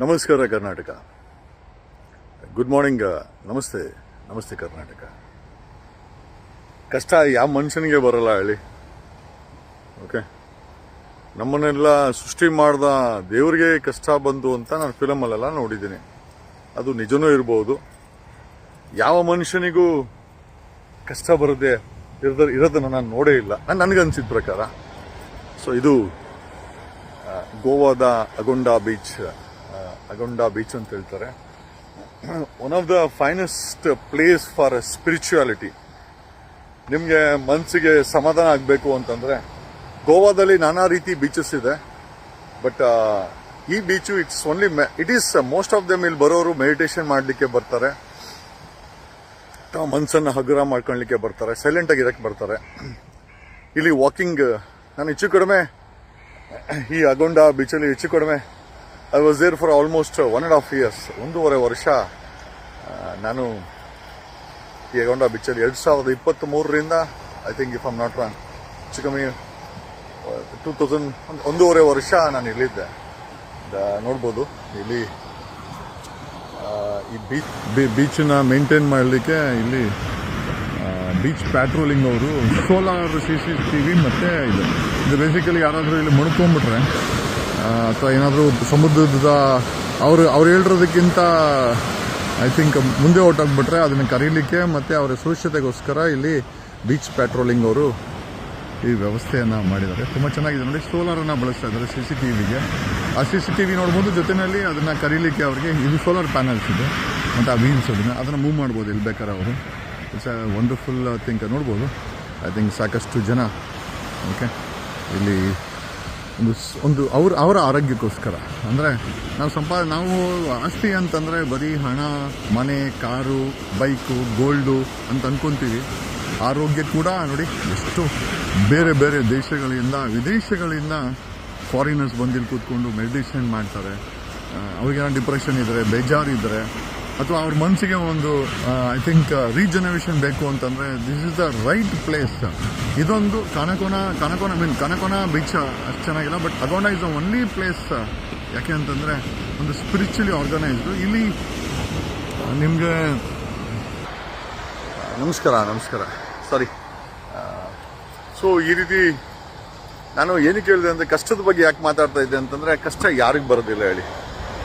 ನಮಸ್ಕಾರ Karnataka. Good morning ನಮಸ್ತೆ ನಮಸ್ತೆ ಕರ್ನಾಟಕ. ಕಷ್ಟ ಯಾವ ಮನುಷ್ಯನಿಗೆ ಬರಲ್ಲ ಹೇಳಿ. ಓಕೆ ನಮ್ಮನ್ನೆಲ್ಲ ಸೃಷ್ಟಿ ಮಾಡ್ದ ದೇವರಿಗೆ ಕಷ್ಟ ಬಂತು ಅಂತ ನಾನು ಫಿಲಮಲ್ಲೆಲ್ಲ ನೋಡಿದ್ದೀನಿ. ಅದು ನಿಜನೂ ಇರ್ಬೋದು. ಯಾವ ಮನುಷ್ಯನಿಗೂ ಕಷ್ಟ ಬರದೆ ಇರದ, ಇರೋದನ್ನು ನಾನು ನೋಡೇ ಇಲ್ಲ. ನಾನು ನನಗನ್ಸಿದ ಪ್ರಕಾರ. ಸೊ ಇದು ಗೋವಾದ ಅಗೊಂಡಾ ಬೀಚ್ ಅಗೊಂಡಾ ಬೀಚ್ ಅಂತ ಹೇಳ್ತಾರೆ. One of the finest place for spirituality ನಿಮಗೆ ಮನಸ್ಸಿಗೆ ಸಮಾಧಾನ ಆಗಬೇಕು ಅಂತಂದರೆ, ಗೋವಾದಲ್ಲಿ ನಾನಾ ರೀತಿ ಬೀಚಸ್ ಇದೆ. ಬಟ್ ಈ beach it's only it is most of them ಇಲ್ಲಿ ಬರೋರು ಮೆಡಿಟೇಷನ್ ಮಾಡಲಿಕ್ಕೆ ಬರ್ತಾರೆ. ಮನಸ್ಸನ್ನು ಹಗುರ ಮಾಡ್ಕೊಳ್ಲಿಕ್ಕೆ ಬರ್ತಾರೆ ಸೈಲೆಂಟಾಗಿ ಇರೋಕ್ಕೆ ಬರ್ತಾರೆ. ಇಲ್ಲಿ ವಾಕಿಂಗ್ ನಾನು ಹೆಚ್ಚು ಕಡಿಮೆ, ಈ ಅಗೊಂಡ ಬೀಚಲ್ಲಿ ಹೆಚ್ಚು ಕಡಿಮೆ I was there for almost one and half years ಒಂದೂವರೆ ವರ್ಷ ನಾನು ಈ ಬಿಚ್ಚಲ್ಲಿ ಎರಡು ಸಾವಿರದ ಇಪ್ಪತ್ತ್ ಮೂರರಿಂದ I think if am not wrong ಹೆಚ್ಚು ಕಮ್ಮಿ ಟೂ ತೌಸಂಡ್ ಒಂದೂವರೆ ವರ್ಷ ನಾನು ಇಲ್ಲಿದ್ದೆ. ನೋಡ್ಬೋದು, ಇಲ್ಲಿ ಈ ಬೀಚ್ ಬೀಚನ್ನ ಮೇಂಟೈನ್ ಮಾಡಲಿಕ್ಕೆ ಇಲ್ಲಿ ಬೀಚ್ ಪ್ಯಾಟ್ರೋಲಿಂಗ್ ಅವರು, solar C C T V ಮತ್ತು ಇದು. ಇದು ಬೇಸಿಕಲಿ ಯಾರಾದರೂ ಇಲ್ಲಿ ಮುಣ್ಕೊಂಡ್ಬಿಟ್ರೆ ಅಥವಾ ಏನಾದರೂ ಸಮುದ್ರದ ಅವರು ಅವ್ರು ಹೇಳಿರೋದಕ್ಕಿಂತ ಐ ಥಿಂಕ್ ಮುಂದೆ ಹೊಟ್ಟೋಗ್ಬಿಟ್ರೆ ಅದನ್ನು ಕರೀಲಿಕ್ಕೆ ಮತ್ತು ಅವರ ಸುರಕ್ಷತೆಗೋಸ್ಕರ ಇಲ್ಲಿ ಬೀಚ್ ಪ್ಯಾಟ್ರೋಲಿಂಗ್ ಅವರು ಈ ವ್ಯವಸ್ಥೆಯನ್ನು ಮಾಡಿದ್ದಾರೆ. ತುಂಬ ಚೆನ್ನಾಗಿದೆ ನೋಡಿ ಸೋಲಾರನ್ನು ಬಳಸ್ತಾ ಇದ್ದಾರೆ ಸಿ ಸಿ ಟಿ ವಿಗೆ ಆ ಸಿ ಸಿ ಟಿ ವಿ ನೋಡ್ಬೋದು ಜೊತೆಯಲ್ಲಿ ಅದನ್ನು ಕರೀಲಿಕ್ಕೆ ಅವರಿಗೆ ಇದು ಸೋಲಾರ್ ಪ್ಯಾನಲ್ಸ್ ಇದೆ. ಮತ್ತು ಆ ವೀಲ್ಸ್ ಅದನ್ನು ಅದನ್ನು ಮೂವ್ ಮಾಡ್ಬೋದು ಇಲ್ಲಿ ಬೇಕಾದ್ರೆ ಅವರು. ಇಟ್ಸ್ ಅ ವಂಡರ್ಫುಲ್ ಥಿಂಕ್ ನೋಡ್ಬೋದು. ಐ ಥಿಂಕ್ ಸಾಕಷ್ಟು ಜನ ಓಕೆ ಇಲ್ಲಿ ಒಂದು ಒಂದು ಅವ್ರ ಅವರ ಆರೋಗ್ಯಕ್ಕೋಸ್ಕರ. ಅಂದರೆ ನಾವು ಸಂಪಾ ನಾವು ಆಸ್ತಿ ಅಂತಂದರೆ ಬರೀ ಹಣ ಮನೆ ಕಾರು ಬೈಕು ಗೋಲ್ಡು ಅಂತ ಅಂದ್ಕೊತೀವಿ ಆರೋಗ್ಯ ಕೂಡ ನೋಡಿ ಎಷ್ಟು ಬೇರೆ ಬೇರೆ ದೇಶಗಳಿಂದ ವಿದೇಶಗಳಿಂದ ಫಾರಿನರ್ಸ್ ಬಂದಿಲ್ಲಿ ಕೂತ್ಕೊಂಡು ಮೆಡಿಟೇಷನ್ ಮಾಡ್ತಾರೆ. ಆ, ಅವ್ರಿಗೆ ಡಿಪ್ರೆಷನ್ ಇದ್ದರೆ ಬೇಜಾರಿದ್ದರೆ ಅಥವಾ ಅವ್ರ ಮನಸ್ಸಿಗೆ ಒಂದು ಐ ಥಿಂಕ್ ರೀಜನರೇಷನ್ ಬೇಕು ಅಂತಂದರೆ this is the right place ಇದೊಂದು ಕನಕೋನ ಕನಕೋನ ಮೀನ್ ಕನಕೋನ ಬೀಚ್ ಅಷ್ಟು ಚೆನ್ನಾಗಿಲ್ಲ but Agonda is the only place ಯಾಕೆ ಅಂತಂದರೆ ಒಂದು ಸ್ಪಿರಿಚುಲಿ ಆರ್ಗನೈಸ್ಡ್ ಇಲ್ಲಿ ನಿಮಗೆ, ನಮಸ್ಕಾರ ನಮಸ್ಕಾರ. ಸಾರಿ ಸೊ ಈ ರೀತಿ ನಾನು ಏನಕ್ಕೆ ಹೇಳಿದೆ ಅಂದರೆ ಕಷ್ಟದ ಬಗ್ಗೆ ಯಾಕೆ ಮಾತಾಡ್ತಾ ಇದ್ದೆ ಅಂತಂದರೆ ಕಷ್ಟ ಯಾರಿಗೆ ಬರೋದಿಲ್ಲ ಹೇಳಿ.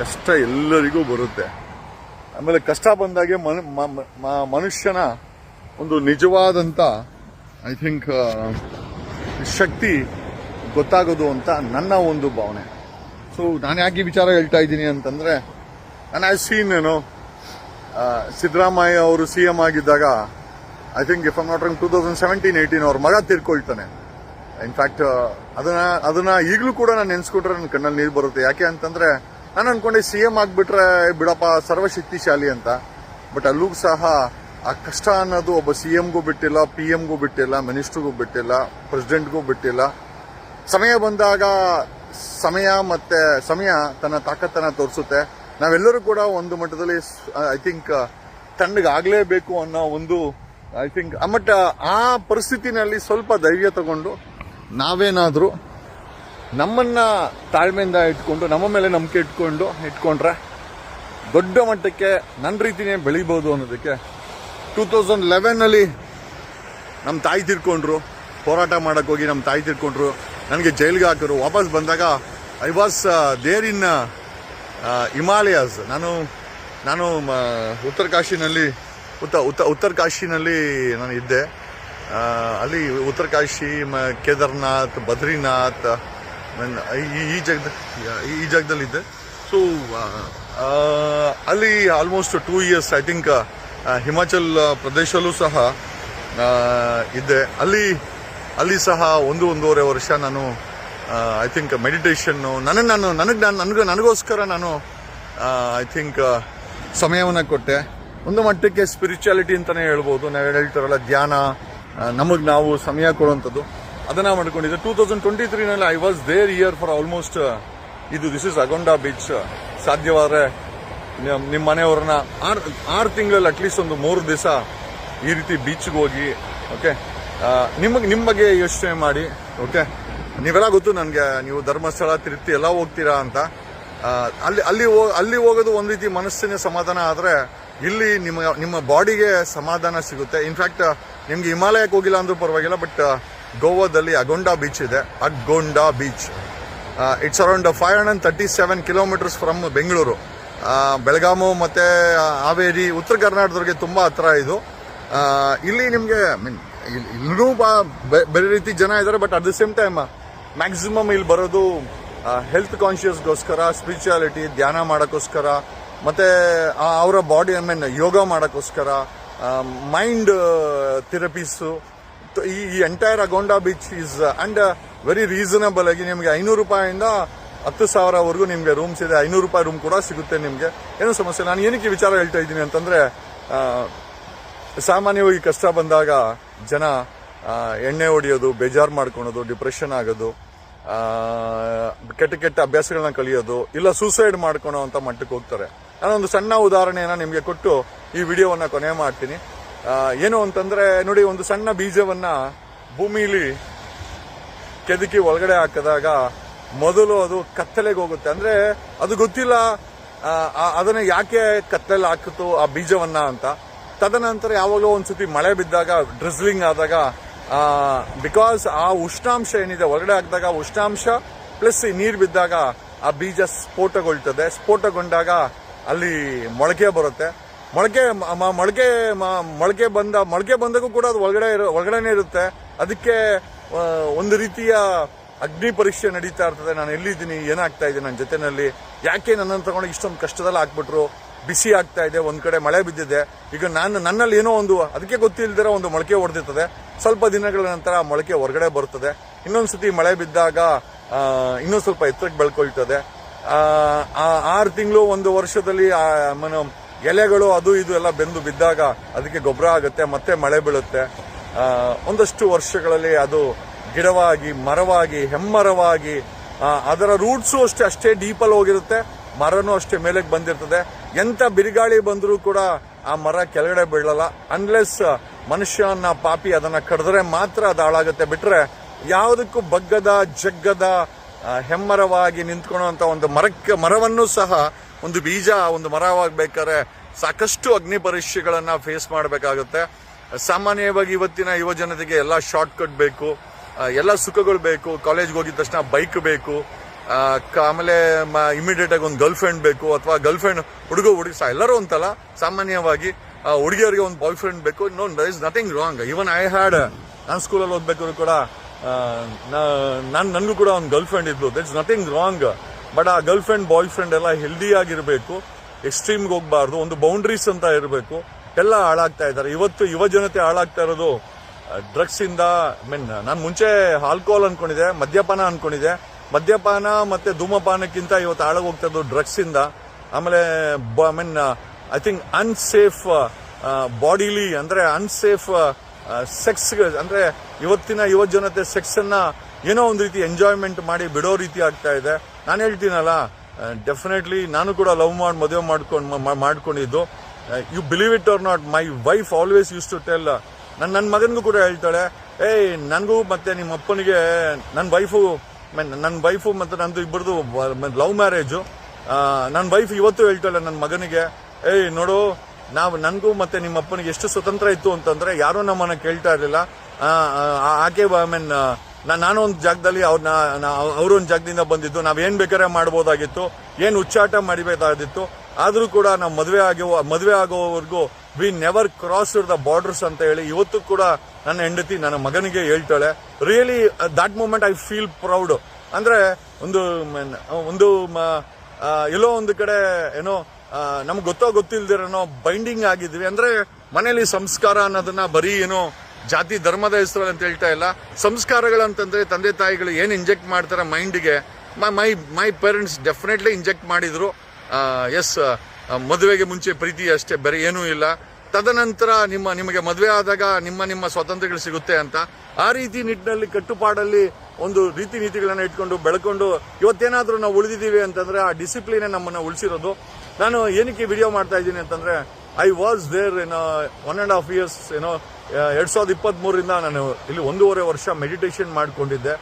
ಕಷ್ಟ ಎಲ್ಲರಿಗೂ ಬರುತ್ತೆ. ಆಮೇಲೆ ಕಷ್ಟ ಬಂದಾಗೆ ಮನುಷ್ಯನ ಒಂದು ನಿಜವಾದಂಥ ಐ ಥಿಂಕ್ ಶಕ್ತಿ ಗೊತ್ತಾಗೋದು ಅಂತ ನನ್ನ ಒಂದು ಭಾವನೆ. ಸೊ ನಾನು ಯಾಕೆ ವಿಚಾರ ಹೇಳ್ತಾ ಇದ್ದೀನಿ ಅಂತಂದರೆ ನಾನು ಐ ಸೀನ್ ಏನು ಸಿದ್ದರಾಮಯ್ಯ ಅವರು ಸಿ ಎಂ ಆಗಿದ್ದಾಗ I think if not wrong two thousand seventeen eighteen ಅವ್ರ ಮಗ ತೀರ್ಕೊಳ್ತಾನೆ. ಇನ್ಫ್ಯಾಕ್ಟ್ ಅದನ್ನ ಅದನ್ನ ಈಗಲೂ ಕೂಡ ನಾನು ನೆನ್ಸ್ಕೊಟ್ರೆ ನನ್ನ ಕಣ್ಣಲ್ಲಿ ನೀರು ಬರುತ್ತೆ. ಯಾಕೆ ಅಂತಂದ್ರೆ ನಾನು ಅನ್ಕೊಂಡೆ ಸಿ ಎಂ ಆಗಿಬಿಟ್ರೆ, ಬಿಡಪ್ಪ, ಸರ್ವಶಕ್ತಿಶಾಲಿ ಅಂತ. ಬಟ್ ಅಲ್ಲೂ ಸಹ, ಆ ಕಷ್ಟ ಅನ್ನೋದು ಒಬ್ಬ ಸಿ ಎಮ್ಗೂ ಬಿಟ್ಟಿಲ್ಲ ಪಿ ಎಮ್ಗೂ ಬಿಟ್ಟಿಲ್ಲ ಮಿನಿಸ್ಟ್ರಿಗೂ ಬಿಟ್ಟಿಲ್ಲ ಪ್ರೆಸಿಡೆಂಟ್ಗೂ ಬಿಟ್ಟಿಲ್ಲ. ಸಮಯ ಬಂದಾಗ ಸಮಯ ಮತ್ತು ಸಮಯ ತನ್ನ ತಾಕತ್ತನ್ನು ತೋರಿಸುತ್ತೆ. ನಾವೆಲ್ಲರೂ ಕೂಡ ಒಂದು ಮಟ್ಟದಲ್ಲಿ ಐ ಥಿಂಕ್ ತಣ್ಣಗಾಗಲೇಬೇಕು ಅನ್ನೋ ಒಂದು ಐ ಥಿಂಕ್ ಮಟ್ಟ, ಆ ಪರಿಸ್ಥಿತಿನಲ್ಲಿ ಸ್ವಲ್ಪ ಧೈರ್ಯ ತಗೊಂಡು ನಾವೇನಾದರೂ ನಮ್ಮನ್ನ ತಾಳ್ಮೆಯಿಂದ ಇಟ್ಕೊಂಡು ನಮ್ಮ ಮೇಲೆ ನಂಬಿಕೆ ಇಟ್ಕೊಂಡು ಇಟ್ಕೊಂಡ್ರೆ ದೊಡ್ಡ ಮಟ್ಟಕ್ಕೆ ನನ್ನ ರೀತಿನೇ ಬೆಳಿಬೋದು ಅನ್ನೋದಕ್ಕೆ ಟೂ ತೌಸಂಡ್ ಲೆವೆನಲ್ಲಿ ನಮ್ಮ ತಾಯಿ ತಿರ್ಕೊಂಡ್ರು ಹೋರಾಟ ಮಾಡೋಕ್ಕೋಗಿ ನಮ್ಮ ತಾಯಿ ತಿರ್ಕೊಂಡ್ರು. ನನಗೆ ಜೈಲಿಗೆ ಹಾಕಿದ್ರು. ವಾಪಸ್ ಬಂದಾಗ I was there in Himalayas ನಾನು ನಾನು ಉತ್ತರ ಕಾಶಿನಲ್ಲಿ ಉತ್ತ ಉತ್ತ ಉತ್ತರ ಕಾಶಿನಲ್ಲಿ ನಾನು ಇದ್ದೆ. ಅಲ್ಲಿ ಉತ್ತರ ಕಾಶಿ ಮ, ಕೇದಾರ್ನಾಥ್ ಬದ್ರಿನಾಥ್ ಮನ್- ಈ ಈ ಜಾಗದ ಈ ಜಾಗದಲ್ಲಿದ್ದೆ. ಸೊ ಅಲ್ಲಿ almost two years I think Himachal ಪ್ರದೇಶಲ್ಲೂ ಸಹ ಇದ್ದೆ. ಅಲ್ಲಿ ಅಲ್ಲಿ ಸಹ ಒಂದು, ಒಂದೂವರೆ ವರ್ಷ ನಾನು ಐ ಥಿಂಕ್ ಮೆಡಿಟೇಷನ್ನು ನನಗೆ ನಾನು ನನಗೆ ನಾನು ನನಗೆ, ನನಗೋಸ್ಕರ ನಾನು ಐ ಥಿಂಕ್ ಸಮಯವನ್ನು ಕೊಟ್ಟೆ. ಒಂದು ಮಟ್ಟಕ್ಕೆ ಸ್ಪಿರಿಚುಯಾಲಿಟಿ ಅಂತಲೇ ಹೇಳ್ಬೋದು. ನಾವು ಹೇಳ್ತಾರಲ್ಲ, ಧ್ಯಾನ ನಮಗೆ ನಾವು ಸಮಯ ಕೊಡುವಂಥದ್ದು. ಅದನ್ನು ಮಾಡ್ಕೊಂಡಿದ್ದೆ. Two thousand twenty ತ್ರೀನಲ್ಲಿ I was there year for almost ಇದು ದಿಸ್ ಇಸ್ ಅಗೊಂಡಾ ಬೀಚ್ ಸಾಧ್ಯವಾದರೆ ನಿಮ್ಮ ಮನೆಯವ್ರನ್ನ ಆರು ಆರು ತಿಂಗಳಲ್ಲಿ ಅಟ್ಲೀಸ್ಟ್ ಒಂದು ಮೂರು ದಿವಸ ಈ ರೀತಿ ಬೀಚ್ಗೆ ಹೋಗಿ ಓಕೆ ನಿಮಗೆ ನಿಮ್ಮ ಬಗ್ಗೆ ಯೋಚನೆ ಮಾಡಿ ಓಕೆ ನೀವೆಲ್ಲ ಗೊತ್ತು ನನಗೆ, ನೀವು ಧರ್ಮಸ್ಥಳ, ತಿರುಪ್ತಿ ಎಲ್ಲ ಹೋಗ್ತೀರಾ ಅಂತ. ಅಲ್ಲಿ ಅಲ್ಲಿ ಅಲ್ಲಿ ಹೋಗೋದು ಒಂದು ರೀತಿ ಮನಸ್ಸಿನ ಸಮಾಧಾನ ಆದರೆ ಇಲ್ಲಿ ನಿಮ್ಮ ನಿಮ್ಮ ಬಾಡಿಗೆ ಸಮಾಧಾನ ಸಿಗುತ್ತೆ. ಇನ್ಫ್ಯಾಕ್ಟ್ ನಿಮ್ಗೆ ಹಿಮಾಲಯಕ್ಕೆ ಹೋಗಿಲ್ಲ ಅಂದ್ರೂ ಪರವಾಗಿಲ್ಲ ಬಟ್ ಗೋವಾದಲ್ಲಿ ಅಗೊಂಡಾ ಬೀಚ್ ಇದೆ. Agonda beach. It's around five hundred thirty seven kilometers from Bengaluru Belgaum ಮತ್ತು ಹಾವೇರಿ ಉತ್ತರ ಕರ್ನಾಟಕದವ್ರಿಗೆ ತುಂಬ ಹತ್ರ ಇದು. ಇಲ್ಲಿ ನಿಮಗೆ ಮೀನ್ ಇಲ್ಲೂ ಬಾ ಬೇರೆ ರೀತಿ ಜನ ಇದ್ದಾರೆ but at the same time maximum ಇಲ್ಲಿ ಬರೋದು ಹೆಲ್ತ್ ಕಾನ್ಷಿಯಸ್ಗೋಸ್ಕರ ಸ್ಪಿರಿಚುಯಾಲಿಟಿ ಧ್ಯಾನ ಮಾಡೋಕ್ಕೋಸ್ಕರ, ಮತ್ತು ಅವರ ಬಾಡಿ ಐ ಮೀನ್ ಯೋಗ ಮಾಡೋಕ್ಕೋಸ್ಕರ ಮೈಂಡ್ ಥೆರಪೀಸು ಈ ಈ entire Agonda beach is and very reasonable ಆಗಿ ನಿಮಗೆ ಐನೂರು ರೂಪಾಯಿಂದ ಹತ್ತು ಸಾವಿರವರೆಗೂ ನಿಮಗೆ ರೂಮ್ಸ್ ಇದೆ. ಐನೂರು ರೂಪಾಯಿ ರೂಮ್ ಕೂಡ ಸಿಗುತ್ತೆ ನಿಮಗೆ. ಏನು ಸಮಸ್ಯೆ ನಾನು ಏನಕ್ಕೆ ವಿಚಾರ ಹೇಳ್ತಾ ಇದ್ದೀನಿ ಅಂತಂದರೆ ಸಾಮಾನ್ಯವಾಗಿ ಕಷ್ಟ ಬಂದಾಗ ಜನ ಎಣ್ಣೆ ಹೊಡೆಯೋದು, ಬೇಜಾರು ಮಾಡ್ಕೊಳೋದು ಡಿಪ್ರೆಷನ್ ಆಗೋದು ಕೆಟ್ಟ ಕೆಟ್ಟ ಅಭ್ಯಾಸಗಳನ್ನ ಕಲಿಯೋದು, ಇಲ್ಲ ಸೂಸೈಡ್ ಮಾಡ್ಕೊಳೋ ಅಂತ ಮಟ್ಟಕ್ಕೆ ಹೋಗ್ತಾರೆ. ನಾನೊಂದು ಸಣ್ಣ ಉದಾಹರಣೆಯನ್ನು ನಿಮಗೆ ಕೊಟ್ಟು ಈ ವಿಡಿಯೋವನ್ನು ಕೊನೆ ಮಾಡ್ತೀನಿ. ಏನು ಅಂತಂದ್ರೆ, ನೋಡಿ, ಒಂದು ಸಣ್ಣ ಬೀಜವನ್ನ ಭೂಮಿಲಿ ಕೆದಕಿ ಒಳಗಡೆ ಹಾಕಿದಾಗ ಮೊದಲು ಅದು ಕತ್ತಲೆಗೆ ಹೋಗುತ್ತೆ. ಅಂದ್ರೆ, ಅದು ಗೊತ್ತಿಲ್ಲ ಅದನ್ನ ಯಾಕೆ ಕತ್ತಲೆ ಹಾಕಿತು ಆ ಬೀಜವನ್ನ ಅಂತ. ತದನಂತರ ಯಾವಾಗಲೂ ಒಂದ್ಸತಿ ಮಳೆ ಬಿದ್ದಾಗ ಡ್ರಿಸ್ಲಿಂಗ್ ಆದಾಗ ಬಿಕಾಸ್ ಆ ಉಷ್ಣಾಂಶ ಏನಿದೆ, ಒಳಗಡೆ ಹಾಕಿದಾಗ ಉಷ್ಣಾಂಶ ಪ್ಲಸ್ ನೀರು ಬಿದ್ದಾಗ ಆ ಬೀಜ ಸ್ಫೋಟಗೊಳ್ತದೆ. ಸ್ಫೋಟಗೊಂಡಾಗ ಅಲ್ಲಿ ಮೊಳಕೆ ಬರುತ್ತೆ. ಮೊಳಕೆ ಮೊಳಕೆ ಮೊಳಕೆ ಬಂದ, ಮೊಳಕೆ ಬಂದಾಗೂ ಕೂಡ ಅದು ಒಳಗಡೆ ಒಳಗಡೆನೆ ಇರುತ್ತೆ. ಅದಕ್ಕೆ ಒಂದು ರೀತಿಯ ಅಗ್ನಿ ಪರೀಕ್ಷೆ ನಡೀತಾ ಇರ್ತದೆ. ನಾನು ಎಲ್ಲಿದ್ದೀನಿ, ಏನಾಗ್ತಾ ಇದೆ ನನ್ನ ಜೊತೆನಲ್ಲಿ? ಯಾಕೆ ನನ್ನನ್ನು ತಗೊಂಡು ಇಷ್ಟೊಂದು ಕಷ್ಟದಲ್ಲಿ ಹಾಕ್ಬಿಟ್ರು? ಬಿಸಿ ಆಗ್ತಾ ಇದೆ, ಒಂದು ಕಡೆ ಮಳೆ ಬಿದ್ದಿದೆ. ಈಗ ನಾನು, ನನ್ನಲ್ಲಿ ಏನೋ ಒಂದು, ಅದಕ್ಕೆ ಗೊತ್ತಿಲ್ಲದಿರೋ ಒಂದು ಮೊಳಕೆ ಹೊಡೆದಿರ್ತದೆ ಸ್ವಲ್ಪ ದಿನಗಳ ನಂತರ ಆ ಮೊಳಕೆ ಹೊರಗಡೆ ಬರ್ತದೆ. ಇನ್ನೊಂದ್ಸತಿ ಮಳೆ ಬಿದ್ದಾಗ ಇನ್ನೊಂದು ಇನ್ನೂ ಸ್ವಲ್ಪ ಎತ್ತರಕ್ಕೆ ಬೆಳ್ಕೊಳ್ತದೆ. ಆರು ತಿಂಗಳು, ಒಂದು ವರ್ಷದಲ್ಲಿ ಎಲೆಗಳು ಅದು ಇದು ಎಲ್ಲ ಬೆಂದು ಬಿದ್ದಾಗ ಅದಕ್ಕೆ ಗೊಬ್ಬರ ಆಗುತ್ತೆ, ಮತ್ತೆ ಮಳೆ ಬೀಳುತ್ತೆ. ಒಂದಷ್ಟು ವರ್ಷಗಳಲ್ಲಿ ಅದು ಗಿಡವಾಗಿ, ಮರವಾಗಿ, ಹೆಮ್ಮರವಾಗಿ ಅದರ ರೂಟ್ಸು ಅಷ್ಟೇ ಅಷ್ಟೇ ಡೀಪಲ್ಲಿ ಹೋಗಿರುತ್ತೆ, ಮರನೂ ಅಷ್ಟೇ ಮೇಲಕ್ಕೆ ಬಂದಿರ್ತದೆ. ಎಂಥ ಬಿರುಗಾಳಿ ಬಂದರೂ ಕೂಡ ಆ ಮರ ಕೆಳಗಡೆ ಬೀಳಲ್ಲ. ಅನ್ಲೆಸ್ ಮನುಷ್ಯನ ಪಾಪಿ ಅದನ್ನು ಕಡಿದ್ರೆ ಮಾತ್ರ ಅದು ಹಾಳಾಗುತ್ತೆ. ಬಿಟ್ಟರೆ ಯಾವುದಕ್ಕೂ ಬಗ್ಗದ, ಜಗ್ಗದ ಹೆಮ್ಮರವಾಗಿ ನಿಂತ್ಕೊಳ್ಳುವಂತ ಒಂದು ಮರಕ್ಕೆ, ಮರವನ್ನು ಸಹ ಒಂದು ಬೀಜ, ಒಂದು ಮರವಾಗಬೇಕಾದ್ರೆ ಸಾಕಷ್ಟು ಅಗ್ನಿ ಪರೀಕ್ಷೆಗಳನ್ನು ಫೇಸ್ ಮಾಡಬೇಕಾಗುತ್ತೆ. ಸಾಮಾನ್ಯವಾಗಿ ಇವತ್ತಿನ ಯುವ ಜನತೆಗೆ ಎಲ್ಲ ಶಾರ್ಟ್ ಕಟ್ ಬೇಕು ಎಲ್ಲ ಸುಖಗಳು ಬೇಕು ಕಾಲೇಜ್ಗೆ ಹೋಗಿದ ತಕ್ಷಣ ಬೈಕ್ ಬೇಕು ಆಮೇಲೆ ಇಮಿಡಿಯೇಟ್ ಆಗಿ ಒಂದು ಗರ್ಲ್ ಫ್ರೆಂಡ್ ಬೇಕು ಅಥವಾ ಗರ್ಲ್ ಫ್ರೆಂಡ್ ಹುಡುಗ ಹುಡುಗ ಸಹ ಎಲ್ಲರೂ ಅಂತಲ್ಲ, ಸಾಮಾನ್ಯವಾಗಿ ಹುಡುಗಿಯರಿಗೆ ಒಂದು ಬಾಯ್ ಫ್ರೆಂಡ್ ಬೇಕು. No there is nothing wrong even I had ನಾನು ಸ್ಕೂಲಲ್ಲಿ ಓದಬೇಕಾದ್ರು ಕೂಡ ನಾನು, ನನಗೂ ಕೂಡ ಒಂದು ಗರ್ಲ್ ಫ್ರೆಂಡ್ ಇದ್ದು that is nothing wrong but ಆ ಗರ್ಲ್ ಫ್ರೆಂಡ್ ಬಾಯ್ ಫ್ರೆಂಡ್ ಎಲ್ಲ ಹೆಲ್ದಿ ಆಗಿರಬೇಕು ಎಕ್ಸ್ಟ್ರೀಮ್ಗೆ ಹೋಗಬಾರ್ದು, ಒಂದು ಬೌಂಡ್ರೀಸ್ ಅಂತ ಇರಬೇಕು, ಎಲ್ಲ ಹಾಳಾಗ್ತಾ ಇದ್ದಾರೆ. ಇವತ್ತು ಯುವ ಜನತೆ ಹಾಳಾಗ್ತಾ ಇರೋದು ಡ್ರಗ್ಸ್ ಇಂದ ಮೀನ್ ನಾನು ಮುಂಚೆ ಆಲ್ಕೋಹಾಲ್ ಅನ್ಕೊಂಡಿದ್ದೆ, ಮದ್ಯಪಾನ ಅನ್ಕೊಂಡಿದ್ದೆ. ಮದ್ಯಪಾನ ಮತ್ತೆ ಧೂಮಪಾನಕ್ಕಿಂತ ಇವತ್ತು ಹಾಳಾಗೋಗ್ತಾ ಇರೋದು ಡ್ರಗ್ಸ್ ಇಂದ. ಆಮೇಲೆ mean I think unsafe bodily ಅಂದ್ರೆ ಅನ್ಸೇಫ್ ಸೆಕ್ಸ್ ಅಂದ್ರೆ ಇವತ್ತಿನ ಯುವ ಜನತೆ ಅನ್ನ ಏನೋ ಒಂದು ರೀತಿ ಎಂಜಾಯ್ಮೆಂಟ್ ಮಾಡಿ ಬಿಡೋ ರೀತಿ ಆಗ್ತಾ ಇದೆ. ನಾನು ಹೇಳ್ತೀನಲ್ಲ ಡೆಫಿನೆಟ್ಲಿ ನಾನು ಕೂಡ ಲವ್ ಮಾಡಿ, ಮದುವೆ ಮಾಡ್ಕೊಂಡು ಮಾಡ್ಕೊಂಡಿದ್ದು. You believe it or not my wife always use to tell ನನ್ನ ನನ್ನ ಮಗನಿಗೂ ಕೂಡ ಹೇಳ್ತಾಳೆ, ಏಯ್, ನನಗೂ ಮತ್ತೆ ನಿಮ್ಮ ಅಪ್ಪನಿಗೆ ನನ್ನ ವೈಫು ನನ್ನ ವೈಫು ಮತ್ತೆ ನಂದು ಇಬ್ಬರದು ಲವ್ ಮ್ಯಾರೇಜು ನನ್ನ ವೈಫ್ ಇವತ್ತು ಹೇಳ್ತಾಳೆ ನನ್ನ ಮಗನಿಗೆ, ಏಯ್, ನೋಡು ನಾವು ನನಗೂ ಮತ್ತೆ ನಿಮ್ಮ ಅಪ್ಪನಿಗೆ ಎಷ್ಟು ಸ್ವತಂತ್ರ ಇತ್ತು ಅಂತಂದ್ರೆ ಯಾರೂ ನಮ್ಮನ್ನ ಕೇಳ್ತಾ ಇರಲಿಲ್ಲ. ಆಕೆ, ಐ ಮೀನ್ ನಾನು ಒಂದು ಜಾಗದಲ್ಲಿ ಅವ್ರನ್ನ ಅವರೊಂದು ಜಾಗದಿಂದ ಬಂದಿದ್ದು. ನಾವೇನ್ ಬೇಕಾದ್ರೆ ಮಾಡ್ಬೋದಾಗಿತ್ತು, ಏನ್ ಉಚ್ಚಾಟ ಮಾಡಿಬೇಕಾದಿತ್ತು ಆದರೂ ಕೂಡ ನಾವು ಮದುವೆ ಆಗೋ, ಮದುವೆ ಆಗೋವರೆಗೂ we never cross the borders ಅಂತ ಹೇಳಿ ಇವತ್ತು ಕೂಡ ನನ್ನ ಹೆಂಡತಿ ನನ್ನ ಮಗನಿಗೆ ಹೇಳ್ತಾಳೆ. Really that moment I feel proud ಅಂದ್ರೆ ಒಂದು ಒಂದು ಎಲ್ಲೋ ಒಂದು ಕಡೆ ಏನೋ ನಮ್ಗೆ ಗೊತ್ತೋ ಗೊತ್ತಿಲ್ದಿರೋ ಬೈಂಡಿಂಗ್ ಆಗಿದ್ವಿ. ಅಂದ್ರೆ ಮನೇಲಿ ಸಂಸ್ಕಾರ ಅನ್ನೋದನ್ನ ಬರೀ ಏನೋ ಜಾತಿ ಧರ್ಮದ ಹೆಸರಲ್ಲಿ ಅಂತ ಹೇಳ್ತಾ ಇಲ್ಲ. ಸಂಸ್ಕಾರಗಳಂತಂದ್ರೆ ತಂದೆ ತಾಯಿಗಳು ಏನು ಇಂಜೆಕ್ಟ್ ಮಾಡ್ತಾರೆ ಮೈಂಡಿಗೆ my my parents definitely inject ಮಾಡಿದ್ರು. ಎಸ್ ಮದುವೆಗೆ ಮುಂಚೆ ಪ್ರೀತಿ ಅಷ್ಟೇ, ಬೇರೆ ಏನೂ ಇಲ್ಲ. ತದನಂತರ ನಿಮ್ಮ ನಿಮಗೆ ಮದುವೆ ಆದಾಗ ನಿಮ್ಮ ನಿಮ್ಮ ಸ್ವಾತಂತ್ರ್ಯಗಳು ಸಿಗುತ್ತೆ ಅಂತ. ಆ ರೀತಿ ನಿಟ್ಟಿನಲ್ಲಿ ಕಟ್ಟುಪಾಡಲ್ಲಿ ಒಂದು ರೀತಿ ನೀತಿಗಳನ್ನ ಇಟ್ಕೊಂಡು ಬೆಳ್ಕೊಂಡು ಇವತ್ತೇನಾದರೂ ನಾವು ಉಳಿದಿದ್ದೀವಿ ಅಂತಂದ್ರೆ ಆ ಡಿಸಿಪ್ಲಿನೇ ನಮ್ಮನ್ನ ಉಳಿಸಿರೋದು. ನಾನು ಏನಕ್ಕೆ ವಿಡಿಯೋ ಮಾಡ್ತಾ ಇದ್ದೀನಿ ಅಂತಂದ್ರೆ ಐ ವಾಸ್ ದೇರ್ ಏನೋ ಒನ್ ಅಂಡ್ ಹಾಫ್ ಇಯರ್ಸ್ ಏನೋ ಎರಡ್ ಸಾವಿರದ ಇಪ್ಪತ್ತ್ ಮೂರರಿಂದ ನಾನು ಇಲ್ಲಿ ಒಂದೂವರೆ ವರ್ಷ ಮೆಡಿಟೇಷನ್ ಮಾಡಿಕೊಂಡಿದ್ದೆ.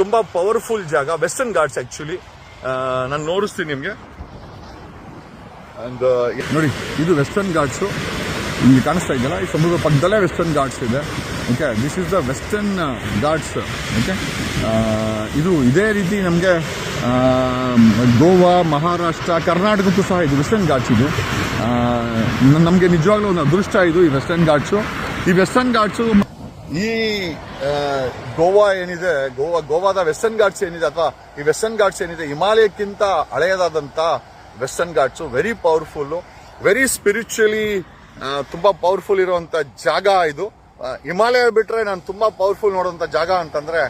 ತುಂಬಾ ಪವರ್ಫುಲ್ ಜಾಗ ವೆಸ್ಟರ್ನ್ ಘಾಟ್ಸ್ ಆಕ್ಚುಲಿ ನಾನು ನೋಡಿಸ್ತೀನಿ ನಿಮಗೆ. ಅಂಡ್ ನೋಡಿ, ಇದು ವೆಸ್ಟರ್ನ್ ಘಾಟ್ಸು ಇಲ್ಲಿ ಕಾಣಿಸ್ತಾ ಇದೆಯಲ್ಲ? ಈ ಸಮುದ್ರ ಪಕ್ಕದಲ್ಲೇ ವೆಸ್ಟರ್ನ್ ಗಾರ್ಡ್ಸ್ ಇದೆ. Okay this is the western Ghats okay ಇದು ಇದೇ ರೀತಿ ನಮಗೆ ಗೋವಾ, ಮಹಾರಾಷ್ಟ್ರ, ಕರ್ನಾಟಕಕ್ಕೂ ಸಹ ಇದು ವೆಸ್ಟರ್ನ್ ಘಾಟ್ಸ್ ಇದು. ನಮಗೆ ನಿಜವಾಗ್ಲೂ ಒಂದು ಅದೃಷ್ಟ ಇದು ಈ ವೆಸ್ಟರ್ನ್ ಘಾಟ್ಸು ಈ ವೆಸ್ಟರ್ನ್ ಘಾಟ್ಸು ಈ ಗೋವಾ ಏನಿದೆ, ಗೋವಾ, ಗೋವಾದ ವೆಸ್ಟರ್ನ್ ಘಾಟ್ಸ್ ಏನಿದೆ ಅಥವಾ ಈ ವೆಸ್ಟರ್ನ್ ಘಾಟ್ಸ್ ಏನಿದೆ, ಹಿಮಾಲಯಕ್ಕಿಂತ ಹಳೆಯದಾದಂಥ western Ghats very powerful very spiritually ತುಂಬ ಪವರ್ಫುಲ್ ಇರುವಂಥ ಜಾಗ ಇದು. ಹಿಮಾಲಯ ಬಿಟ್ರೆ ನಾನು ತುಂಬಾ ಪವರ್ಫುಲ್ ನೋಡುವಂಥ ಜಾಗ ಅಂತಂದ್ರೆ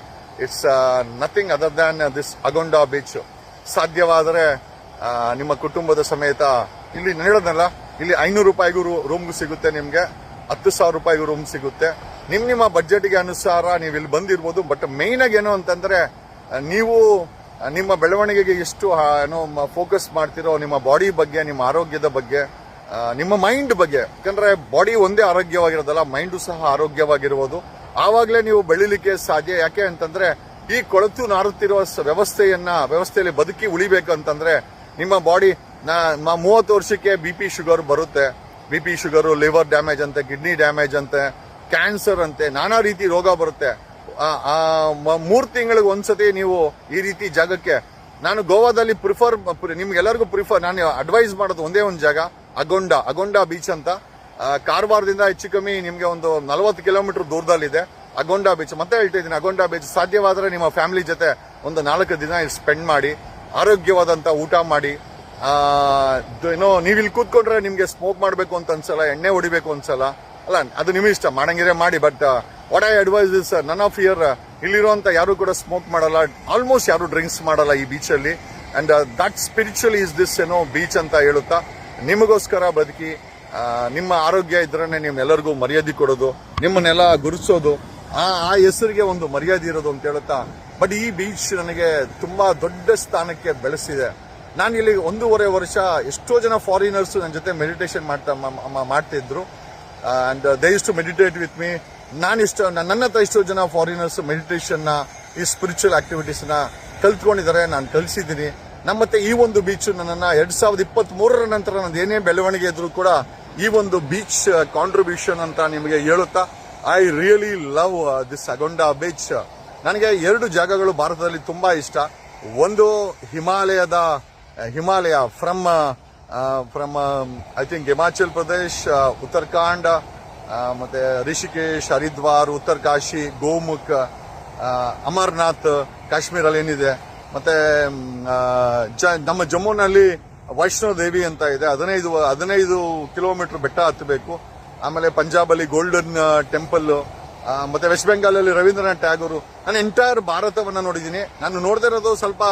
it's nothing other than this Agonda beach ಸಾಧ್ಯವಾದರೆ ನಿಮ್ಮ ಕುಟುಂಬದ ಸಮೇತ ಇಲ್ಲಿ ನಾನು ಹೇಳೋದ್ನಲ್ಲ ಇಲ್ಲಿ ಐನೂರು ರೂಪಾಯಿಗೂ ರೂಮ್ಗೂ ಸಿಗುತ್ತೆ ನಿಮಗೆ, ಹತ್ತು ಸಾವಿರ ರೂಪಾಯಿಗೂ ರೂಮ್ ಸಿಗುತ್ತೆ. ನಿಮ್ಮ ನಿಮ್ಮ ಬಜೆಟ್ಗೆ ಅನುಸಾರ ನೀವು ಇಲ್ಲಿ ಬಂದಿರ್ಬೋದು ಬಟ್ ಮೇಯ್ನಾಗಿ ಏನು ಅಂತಂದ್ರೆ ನೀವು ನಿಮ್ಮ ಬೆಳವಣಿಗೆಗೆ ಎಷ್ಟು ಏನು ಫೋಕಸ್ ಮಾಡ್ತಿರೋ ನಿಮ್ಮ ಬಾಡಿ ಬಗ್ಗೆ, ನಿಮ್ಮ ಆರೋಗ್ಯದ ಬಗ್ಗೆ ನಿಮ್ಮ ಮೈಂಡ್ ಬಗ್ಗೆ, ಯಾಕಂದ್ರೆ ಬಾಡಿ ಒಂದೇ ಆರೋಗ್ಯವಾಗಿರೋದಲ್ಲ ಮೈಂಡು ಸಹ ಆರೋಗ್ಯವಾಗಿರ್ಬೋದು. ಆವಾಗಲೇ ನೀವು ಬೆಳಿಲಿಕ್ಕೆ ಸಾಧ್ಯ, ಯಾಕೆ ಅಂತಂದ್ರೆ ಈ ಕೊಳತು ನಾರುತ್ತಿರುವ ವ್ಯವಸ್ಥೆಯನ್ನ, ವ್ಯವಸ್ಥೆಯಲ್ಲಿ ಬದುಕಿ ಉಳಿಬೇಕು ಅಂತಂದ್ರೆ ನಿಮ್ಮ ಬಾಡಿ ಮೂವತ್ತು ವರ್ಷಕ್ಕೆ ಬಿ ಪಿ ಶುಗರ್ ಬರುತ್ತೆ. B P sugar liver damage ಅಂತೆ ಕಿಡ್ನಿ ಡ್ಯಾಮೇಜ್ ಅಂತೆ ಕ್ಯಾನ್ಸರ್ ಅಂತೆ, ನಾನಾ ರೀತಿ ರೋಗ ಬರುತ್ತೆ. ಮೂರ್ ತಿಂಗಳಿಗೆ ಒಂದ್ಸತಿ ನೀವು ಈ ರೀತಿ ಜಾಗಕ್ಕೆ, ನಾನು ಗೋವಾದಲ್ಲಿ ಪ್ರಿಫರ್ ನಿಮ್ಗೆಲ್ಲರಿಗೂ ಪ್ರಿಫರ್ ನಾನು ಅಡ್ವೈಸ್ ಮಾಡೋದು ಒಂದೇ ಒಂದು ಜಾಗ. ಅಗೊಂಡ ಅಗೊಂಡ ಬೀಚ್ ಅಂತ. ಕಾರವಾರದಿಂದ ಹೆಚ್ಚು ಕಮ್ಮಿ ನಿಮಗೆ ಒಂದು ನಲವತ್ತು ಕಿಲೋಮೀಟರ್ ದೂರದಲ್ಲಿದೆ. ಅಗೊಂಡ ಬೀಚ್ ಮತ್ತೆ ಹೇಳ್ತಾ ಇದ್ದೀನಿ, ಅಗೊಂಡ ಬೀಚ್ ಸಾಧ್ಯವಾದರೆ ನಿಮ್ಮ ಫ್ಯಾಮಿಲಿ ಜೊತೆ ಒಂದು ನಾಲ್ಕು ದಿನ ಸ್ಪೆಂಡ್ ಮಾಡಿ, ಆರೋಗ್ಯವಾದಂತ ಊಟ ಮಾಡಿ ಏನೋ ನೀವು ಇಲ್ಲಿ ಕೂತ್ಕೊಂಡ್ರೆ ನಿಮಗೆ ಸ್ಮೋಕ್ ಮಾಡಬೇಕು ಅಂತ ಅನ್ಸಲ್ಲ, ಎಣ್ಣೆ ಹೊಡಿಬೇಕು ಅನ್ಸಲ್ಲ. ಅಲ್ಲ, ಅದು ನಿಮ್ಮ ಇಷ್ಟ ಮಾಡಂಗಿದ್ರೆ ಮಾಡಿ but what I advise is none of here ಇಲ್ಲಿರುವಂತ ಯಾರು ಕೂಡ ಸ್ಮೋಕ್ ಮಾಡಲ್ಲ ಆಲ್ಮೋಸ್ಟ್ ಯಾರು ಡ್ರಿಂಕ್ಸ್ ಮಾಡಲ್ಲ ಈ ಬೀಚ್ ಅಲ್ಲಿ. And that spiritually is this ಏನೋ ಬೀಚ್ ಅಂತ ಹೇಳುತ್ತಾ ನಿಮಗೋಸ್ಕರ ಬದುಕಿ ನಿಮ್ಮ ಆರೋಗ್ಯ ಇದ್ರೇ ನಿಮ್ಮೆಲ್ಲರಿಗೂ ಮರ್ಯಾದೆ ಕೊಡೋದು, ನಿಮ್ಮನ್ನೆಲ್ಲ ಗುರುತಿಸೋದು, ಆ ಆ ಹೆಸರಿಗೆ ಒಂದು ಮರ್ಯಾದೆ ಇರೋದು ಅಂತ ಹೇಳುತ್ತಾ? ಬಟ್ ಈ ಬೀಚ್ ನನಗೆ ತುಂಬಾ ದೊಡ್ಡ ಸ್ಥಾನಕ್ಕೆ ಬೆಳೆಸಿದೆ. ನಾನು ಇಲ್ಲಿ ಒಂದೂವರೆ ವರ್ಷ ಎಷ್ಟೋ ಜನ ಫಾರಿನರ್ಸ್ ನನ್ನ ಜೊತೆ ಮೆಡಿಟೇಷನ್ ಮಾಡ್ತಾ ಮಾಡ್ತಿದ್ರು. And they is to meditate with me ನಾನು ಇಷ್ಟ ನನ್ನ ಹತ್ರ ಎಷ್ಟೋ ಜನ ಫಾರಿನರ್ಸ್ ಮೆಡಿಟೇಷನ್ನ ಈ ಸ್ಪಿರಿಚುವಲ್ ಆಕ್ಟಿವಿಟೀಸ್ನ ಕಲ್ತ್ಕೊಂಡಿದ್ದಾರೆ, ನಾನು ಕಲಿಸಿದ್ದೀನಿ. ನಮ್ಮ ಮತ್ತೆ ಈ ಒಂದು ಬೀಚ್ ನನ್ನನ್ನ ಎರಡ್ ಸಾವಿರದ ಇಪ್ಪತ್ತ್ ಮೂರರ ನಂತರ ನನ್ನದು ಏನೇ ಬೆಳವಣಿಗೆ ಇದ್ರು ಕೂಡ ಈ ಒಂದು ಬೀಚ್ ಕಾಂಟ್ರಿಬ್ಯೂಷನ್ ಅಂತ ನಿಮಗೆ ಹೇಳುತ್ತಾ I really love this Agonda beach ನನಗೆ ಎರಡು ಜಾಗಗಳು ಭಾರತದಲ್ಲಿ ತುಂಬಾ ಇಷ್ಟ. ಒಂದು ಹಿಮಾಲಯದ Himalaya from from I think Himachal Pradesh Uttarakhand ಮತ್ತೆ ರಿಷಿಕೇಶ್ ಹರಿದ್ವಾರ್ ಉತ್ತರಕಾಶಿ ಗೋಮುಖ್ ಅಮರ್ನಾಥ್ ಕಾಶ್ಮೀರಲ್ಲಿ ಏನಿದೆ ಮತ್ತೆ ನಮ್ಮ ಜಮ್ಮುನಲ್ಲಿ ವೈಷ್ಣೋ ದೇವಿ ಅಂತ ಇದೆ. ಹದಿನೈದು ಹದಿನೈದು ಕಿಲೋಮೀಟರ್ ಬೆಟ್ಟ ಹತ್ತಬೇಕು. ಆಮೇಲೆ ಪಂಜಾಬಲ್ಲಿ ಗೋಲ್ಡನ್ ಟೆಂಪಲ್ ಮತ್ತೆ ವೆಸ್ಟ್ ಬೆಂಗಾಲಲ್ಲಿ ರವೀಂದ್ರನಾಥ್ ಟ್ಯಾಗೋರು. ನಾನು ಎಂಟೈರ್ ಭಾರತವನ್ನ ನೋಡಿದ್ದೀನಿ. ನಾನು ನೋಡ್ದಿರೋದು ಸ್ವಲ್ಪ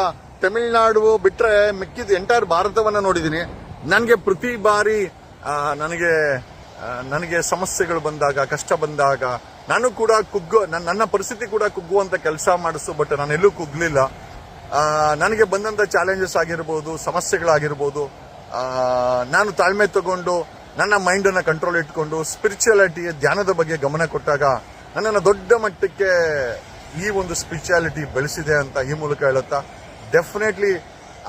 ತಮಿಳುನಾಡು ಬಿಟ್ರೆ ಮಿಕ್ಕಿದ ಎಂಟೈರ್ ಭಾರತವನ್ನ ನೋಡಿದ್ದೀನಿ. ನನಗೆ ಪ್ರತಿ ಬಾರಿ ನನಗೆ ನನಗೆ ಸಮಸ್ಯೆಗಳು ಬಂದಾಗ, ಕಷ್ಟ ಬಂದಾಗ, ನಾನು ಕೂಡ ಕುಗ್ಗು, ನನ್- ನನ್ನ ಪರಿಸ್ಥಿತಿ ಕೂಡ ಕುಗ್ಗುವಂತ ಕೆಲಸ ಮಾಡಿಸು, ಬಟ್ ನಾನು ಎಲ್ಲೂ ಕುಗ್ಲಿಲ್ಲ. ನನಗೆ ಬಂದಂಥ ಚಾಲೆಂಜಸ್ ಆಗಿರ್ಬೋದು, ಸಮಸ್ಯೆಗಳಾಗಿರ್ಬೋದು ನಾನು ತಾಳ್ಮೆ ತಗೊಂಡು, ನನ್ನ ಮೈಂಡನ್ನು ಕಂಟ್ರೋಲ್ ಇಟ್ಕೊಂಡು ಸ್ಪಿರಿಚುಯಾಲಿಟಿ ಧ್ಯಾನದ ಬಗ್ಗೆ ಗಮನ ಕೊಟ್ಟಾಗ ನನ್ನನ್ನು ದೊಡ್ಡ ಮಟ್ಟಕ್ಕೆ ಈ ಒಂದು ಸ್ಪಿರಿಚುಯಾಲಿಟಿ ಬೆಳೆಸಿದೆ ಅಂತ ಈ ಮೂಲಕ ಹೇಳುತ್ತಾ ಡೆಫಿನೆಟ್ಲಿ